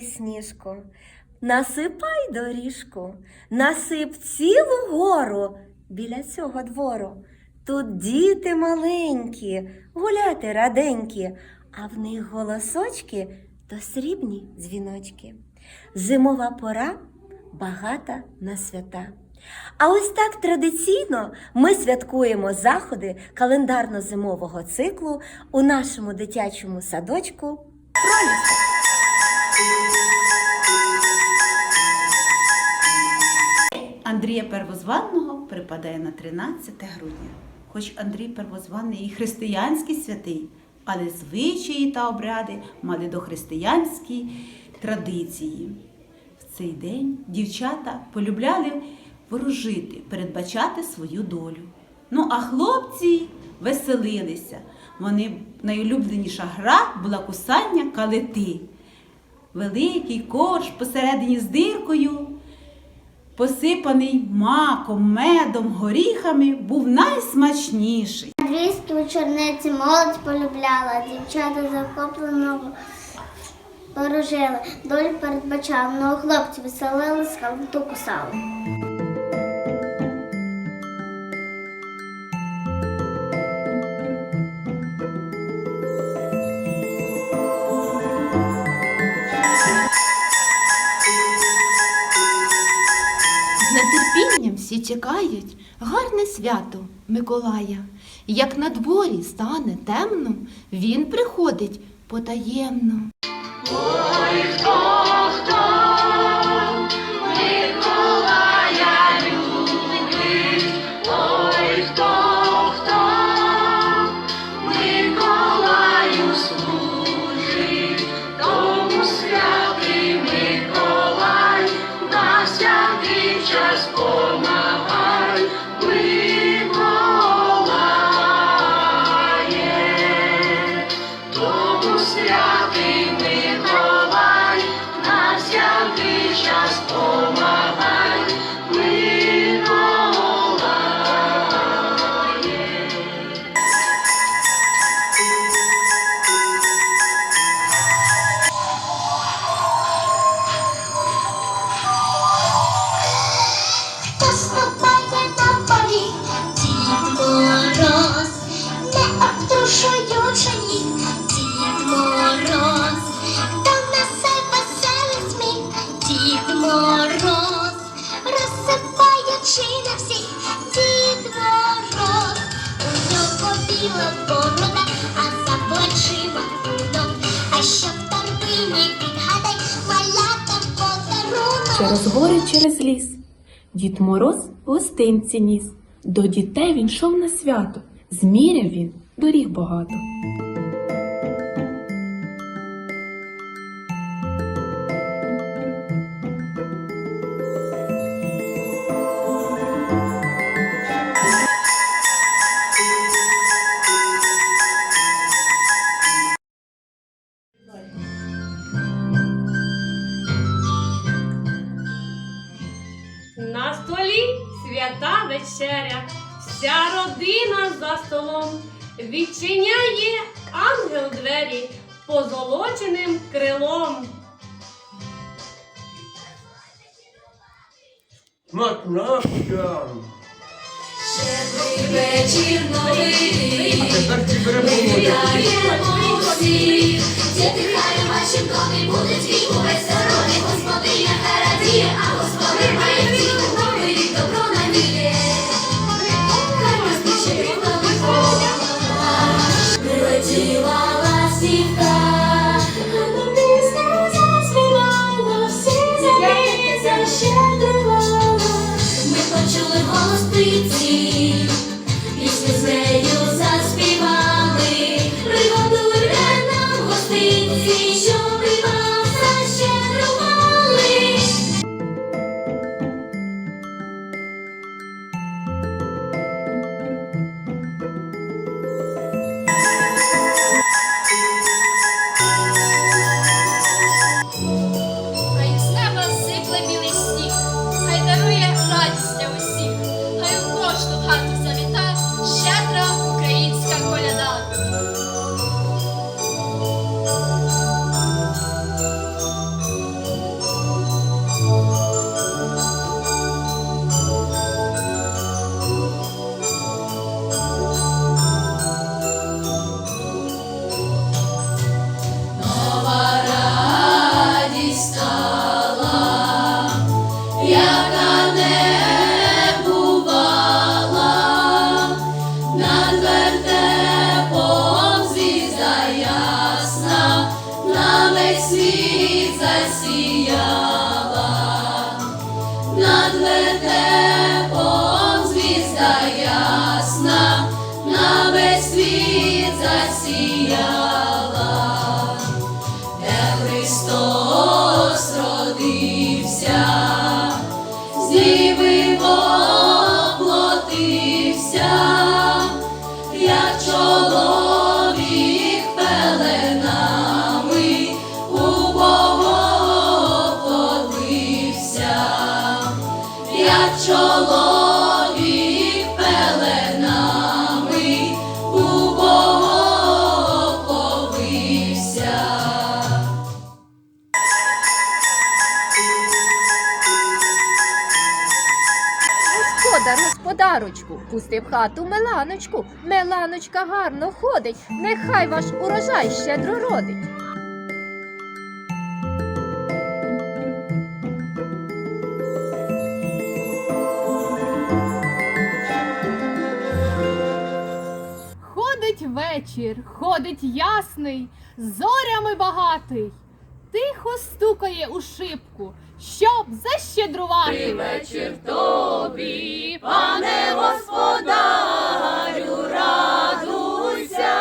сніжку. Насипай доріжку, насип цілу гору біля цього двору. Тут діти маленькі, гуляти раденькі, а в них голосочки то срібні дзвіночки. Зимова пора багата на свята. А ось так традиційно ми святкуємо заходи календарно-зимового циклу у нашому дитячому садочку Пролісок. Андрія Первозванного припадає на 13 грудня. Хоч Андрій Первозваний і християнський святий, але звичаї та обряди мали дохристиянські традиції. В цей день дівчата полюбляли ворожити, передбачати свою долю. Ну а хлопці веселилися. Вони найулюбленіша гра була кусання калити. Великий корж посередині з диркою посипаний маком, медом, горіхами, був найсмачніший. Двісті у чорниці молодь полюбляла, дівчата захоплено ворожили, долю передбачав, но хлопців веселили, скалту кусали. Всі чекають гарне свято Миколая. Як на дворі стане темно, він приходить потаємно. Поступає Через гори, через ліс. Дід Мороз гостинці ніс. До дітей він йшов на свято. Зміряв він доріг багато. Вечеря, вся родина за столом відчиняє ангел двері позолоченим крилом. Смачна. Вечір новий, А тепер ці перемоги. Защедрувала. Ми почули голос птиці, звізда ясна на весь світ засіяла, де Христос родився, з зніби воплотився, як чоловік пеле. Господарочку, пусти в хату Меланочку. Меланочка гарно ходить, нехай ваш урожай щедро родить. Ходить вечір, ходить ясний, зорями багатий. Тихо стукає у шибку, щоб защедрувати. вечір тобі, пане господарю, радуйся,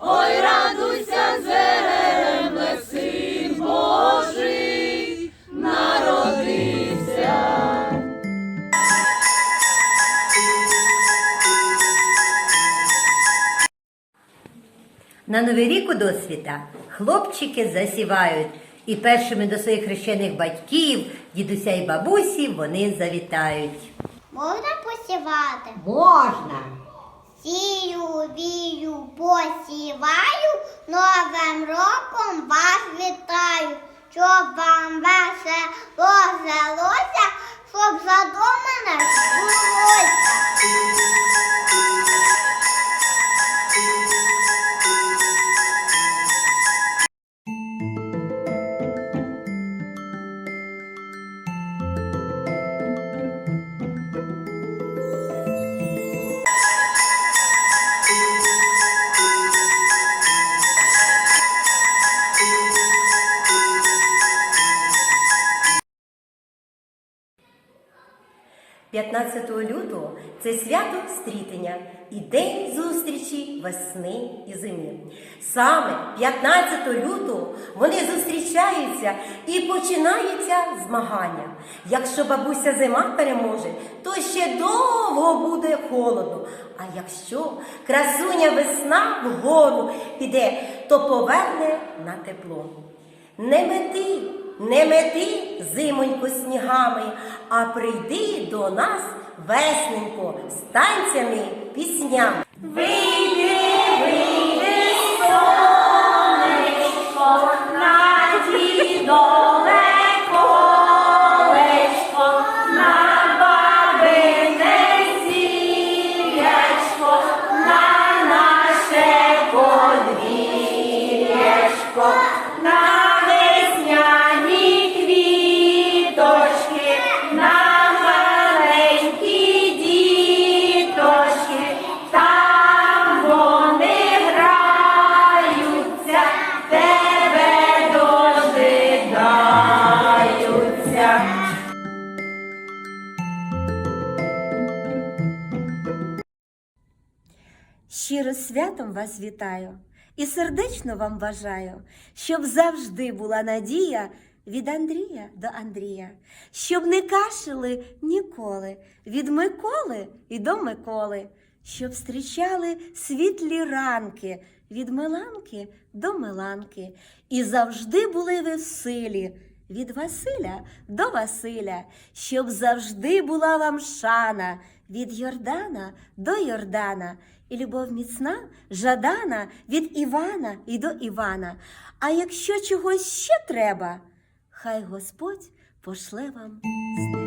ой, радуйся, земле, син Божий, народився. На Новий рік у досвіта хлопчики засівають, і першими до своїх хрещених батьків, дідуся і бабусі, вони завітають. Можна посівати? Можна! Сію, вію, посіваю, новим роком вас вітаю, щоб вам весело жилося, щоб задумане збулося. – 15 лютого це свято стрітення і день зустрічі весни і зими. Саме 15 лютого вони зустрічаються і починаються змагання. Якщо бабуся зима переможе, то ще довго буде холодно. А якщо красуня весна вгору піде, то поверне на тепло. Не мети, не мети, зимоньку снігами, а прийди до нас весненько з танцями, піснями. Дожидаються. Щиро святом вас вітаю і сердечно вам бажаю, щоб завжди була надія від Андрія до Андрія, щоб не кашили ніколи від Миколи і до Миколи, щоб зустрічали світлі ранки від Миланки до Миланки, і завжди були веселі від Василя до Василя, щоб завжди була вам шана від Йордана до Йордана, і любов міцна, жадана від Івана і до Івана. А якщо чогось ще треба, хай Господь пошле вам з неба.